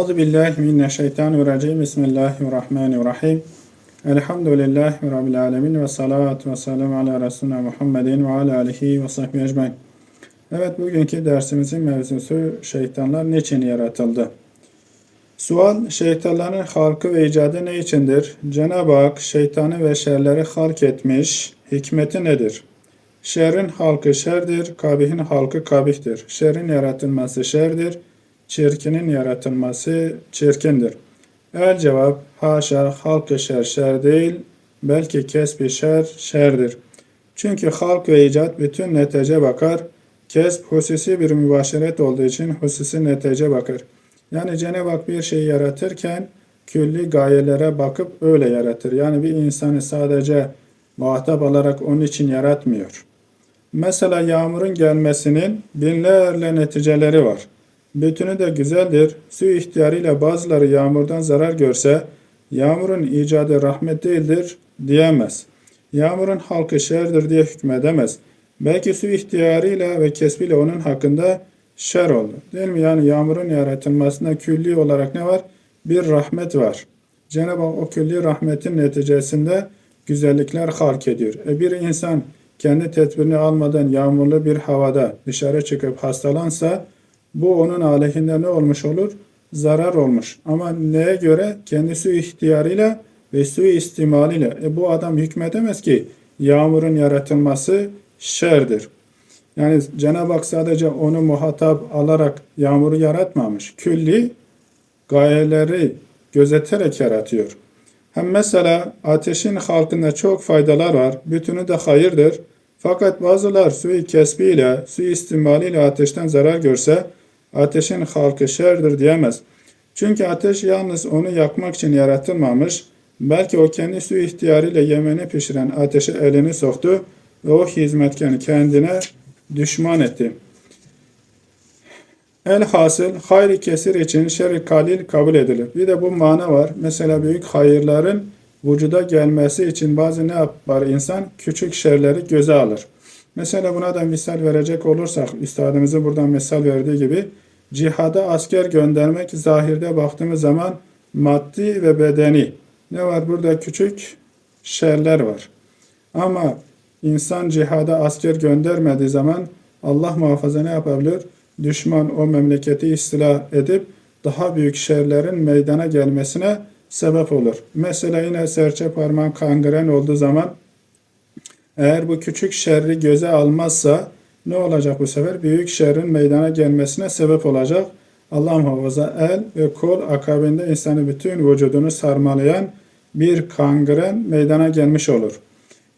Euzu billahi mineşşeytanirracim. Bismillahirrahmanirrahim. Elhamdülillahi rabbil alamin ve salatu ve selamu ala resulina Muhammedin ve ala alihi ve sahbihi ecmaîn. Evet bugünkü dersimizin mevzusu şeytanlar niçin yaratıldı? Sual şeytanların halkı ve icadı ne içindir? Cenab-ı Hak şeytanı ve şerleri halk etmiş. Hikmeti nedir? Şerrin halkı şerdir, kabihin halkı kabihtir. Şerrin yaratılması şerdir, çirkinin yaratılması çirkindir. El cevap, haşa halkı şer şer değil, belki kesbi şer şerdir. Çünkü halk ve icat bütün netice bakar, kesb hususi bir mübaşeret olduğu için hususi netice bakar. Yani Cenab-ı Hak bir şeyi yaratırken külli gayelere bakıp öyle yaratır. Yani bir insanı sadece muhatap alarak onun için yaratmıyor. Mesela yağmurun gelmesinin binlerle neticeleri var. Bütünü de güzeldir. Su ihtiyarıyla bazıları yağmurdan zarar görse, yağmurun icadı rahmet değildir diyemez. Yağmurun halkı şerdir diye hükmedemez. Belki su ihtiyarıyla ve kesbiyle onun hakkında şer oldu. Değil mi? Yani yağmurun yaratılmasında külli olarak ne var? Bir rahmet var. Cenab-ı Hak o külli rahmetin neticesinde güzellikler halk ediyor. E bir insan kendi tedbirini almadan yağmurlu bir havada dışarı çıkıp hastalansa bu onun aleyhinde ne olmuş olur? Zarar olmuş. Ama neye göre? Kendi su ihtiyarıyla ve su istimaliyle. E bu adam hükmedemez ki yağmurun yaratılması şerdir. Yani Cenab-ı Hak sadece onu muhatap alarak yağmuru yaratmamış. Külli gayeleri gözeterek yaratıyor. Hem mesela ateşin halkında çok faydalar var. Bütünü de hayırdır. Fakat bazılar suyu kesbiyle, su istimaliyle ateşten zarar görse ateşin halkı şerdir diyemez. Çünkü ateş yalnız onu yakmak için yaratılmamış. Belki o kendi su ihtiyarıyla yemeni pişiren ateşe elini soktu ve o hizmetkarı kendine düşman etti. Elhasıl hayri kesir için şerri kalil kabul edilir. Bir de bu mana var. Mesela büyük hayırların vücuda gelmesi için bazı ne yapar insan? Küçük şerleri göze alır. Mesela buna da misal verecek olursak, üstadımızın buradan misal verdiği gibi, cihada asker göndermek zahirde baktığımız zaman maddi ve bedeni. Ne var? Burada küçük şerler var. Ama insan cihada asker göndermediği zaman Allah muhafaza ne yapabilir? Düşman o memleketi istila edip daha büyük şerlerin meydana gelmesine sebep olur. Mesela yine serçe parmağın kangren olduğu zaman eğer bu küçük şerri göze almazsa ne olacak bu sefer? Büyük şerrin meydana gelmesine sebep olacak. Allah muhafaza el ve kol akabinde insanı bütün vücudunu sarmalayan bir kangren meydana gelmiş olur.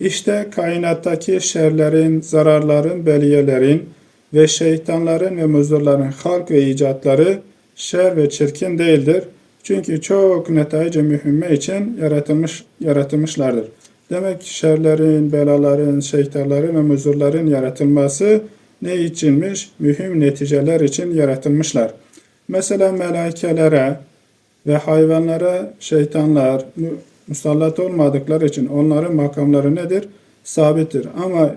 İşte kainattaki şerlerin, zararların, beliyelerin ve şeytanların ve muzurların halk ve icatları şer ve çirkin değildir. Çünkü çok netice mühimme için yaratılmış, yaratılmışlardır. Demek ki şerlerin, belaların, şeytanların ve muzurların yaratılması ne içinmiş? Mühim neticeler için yaratılmışlar. Mesela melaikelere ve hayvanlara şeytanlar musallat olmadıkları için onların makamları nedir? Sabittir. Ama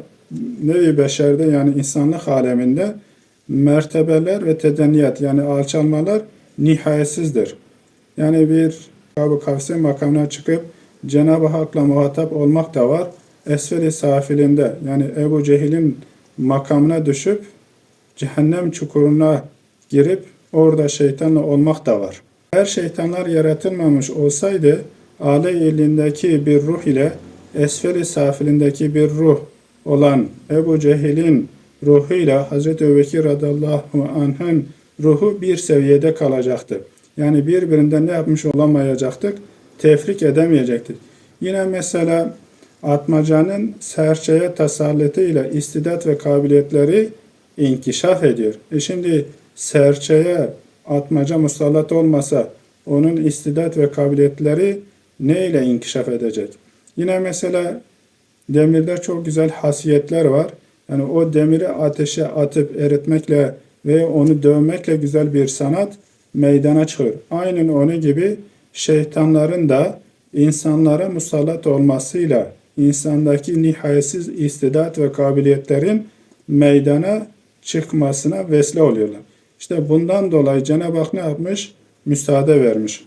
nevi beşerde yani insanlık aleminde mertebeler ve tedeniyat yani alçalmalar nihayetsizdir. Yani bir kabı kavse makamına çıkıp Cenab-ı Hak'la muhatap olmak da var. Esferi safilinde yani Ebu Cehil'in makamına düşüp cehennem çukuruna girip orada şeytanla olmak da var. Eğer şeytanlar yaratılmamış olsaydı ale ilindeki bir ruh ile esferi safilindeki bir ruh olan Ebu Cehil'in ruhuyla Hazreti Ebubekir radıyallahu anh'ın ruhu bir seviyede kalacaktı. Yani birbirinden ne yapmış olamayacaktık? Tefrik edemeyecektik. Yine mesela atmacanın serçeye tasallitiyle istidat ve kabiliyetleri inkişaf ediyor. E şimdi serçeye atmaca musallat olmasa onun istidat ve kabiliyetleri ne ile inkişaf edecek? Yine mesela demirde çok güzel hasiyetler var. Yani o demiri ateşe atıp eritmekle ve onu dövmekle güzel bir sanat meydana çıkıyor. Aynen onun gibi şeytanların da insanlara musallat olmasıyla insandaki nihayetsiz istidat ve kabiliyetlerin meydana çıkmasına vesile oluyorlar. İşte bundan dolayı Cenab-ı Hak ne yapmış? müsaade vermiş.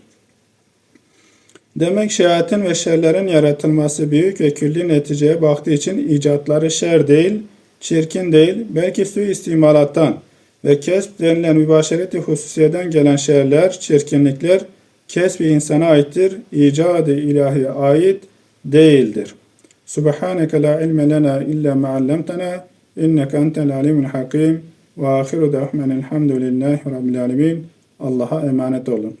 Demek şeriatın ve şerlerin yaratılması büyük ve külli neticeye baktığı için icatları şer değil, çirkin değil, belki suistimalattan ve kesb denilen mübaşereti hususiyeden gelen şerler, çirkinlikler kesbi insana aittir, icadı ilahiye ait değildir. Subhaneke la ilme lena illa ma allamtana inneke entel alimul hakim ve ahiru da'vmen elhamdülillahi rabbil alemin. Allah'a emanet olun.